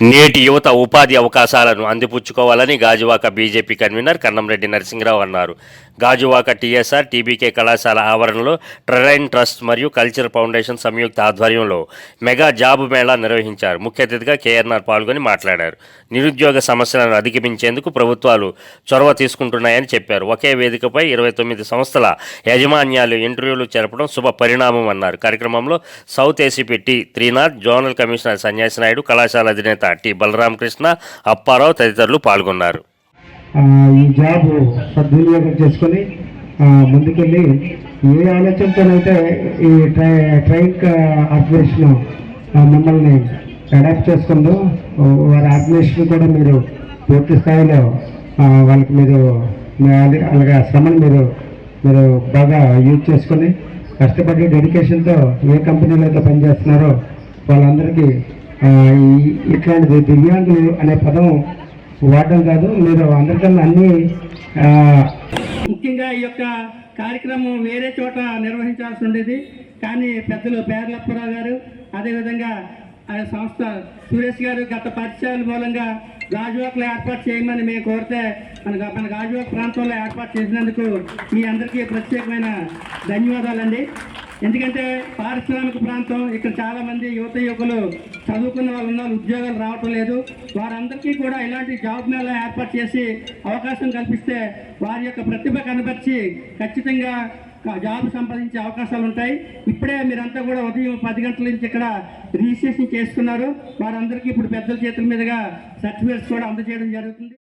నేటి యువత ఉపాధి అవకాశాలను అందిపుచ్చుకోవాలని గాజువాక బీజేపీ కన్వీనర్ కన్నంరెడ్డి నరసింహరావు అన్నారు. గాజువాక టీఎస్ఆర్ టీబీకే కళాశాల ఆవరణలో ట్రైన్ ట్రస్ట్ మరియు కల్చర్ ఫౌండేషన్ సంయుక్త ఆధ్వర్యంలో మెగా జాబ్ మేళా నిర్వహించారు. ముఖ్య అతిథిగా కేఎన్ఆర్ పాల్గొని మాట్లాడారు. నిరుద్యోగ సమస్యలను అధిగమించేందుకు ప్రభుత్వాలు చొరవ తీసుకుంటున్నాయని చెప్పారు. ఒకే వేదికపై ఇరవై తొమ్మిది సంస్థల యాజమాన్యాలు ఇంటర్వ్యూలు జరపడం శుభ పరిణామం అన్నారు. కార్యక్రమంలో south ACP T Trinath zonal commissioner Sanyasi Naidu కళాశాల అధినేత టి బలరామకృష్ణ అప్పారావు తదితరులు పాల్గొన్నారు. ఈ జాబ్ సద్వినియోగం చేసుకొని ముందుకెళ్ళి ఏ ఆలోచనతోనైతే ఈ ట్రై ట్రైన్ ఆర్గనైజేషన్ మిమ్మల్ని అడాప్ట్ చేసుకుందో వారి ఆర్గనైజేషన్ కూడా మీరు పూర్తి స్థాయిలో వాళ్ళకి మీరు అలాగే శ్రమను మీరు మీరు బాగా యూజ్ చేసుకొని కష్టపడి డెడికేషన్తో ఏ కంపెనీలో అయితే పనిచేస్తున్నారో వాళ్ళందరికీ ఇట్లాంటిది దివ్యాంగులు అనే పదం వాడడం కాదు మీరు అందరికన్నా అన్ని ముఖ్యంగా ఈ యొక్క కార్యక్రమం వేరే చోట నిర్వహించాల్సి ఉండేది. కానీ పెద్దలు పేర్లప్పరావు గారు అదేవిధంగా ఆ సంస్థ సురేష్ గారు గత పరిచయాల మూలంగా గాజువాకలో ఏర్పాటు చేయమని మేము కోరితే మన మన గాజువాక ప్రాంతంలో ఏర్పాటు చేసినందుకు మీ అందరికీ ప్రత్యేకమైన ధన్యవాదాలండి. ఎందుకంటే పారిశ్రామిక ప్రాంతం ఇక్కడ చాలామంది యువత యువకులు చదువుకున్న వాళ్ళు ఉన్నారు ఉద్యోగాలు రావటం లేదు. వారందరికీ కూడా ఇలాంటి జాబ్ మేళ ఏర్పాటు చేసి అవకాశం కల్పిస్తే వారి యొక్క ప్రతిభ కనబర్చి ఖచ్చితంగా జాబ్ సంపాదించే అవకాశాలు ఉంటాయి. ఇప్పుడే మీరంతా కూడా ఉదయం పది గంటల నుంచి ఇక్కడ రిజిస్ట్రేషన్ చేసుకున్నారు వారందరికీ ఇప్పుడు పెద్దల చేతుల మీదుగా సర్టిఫికేట్స్ కూడా అందజేయడం జరుగుతుంది.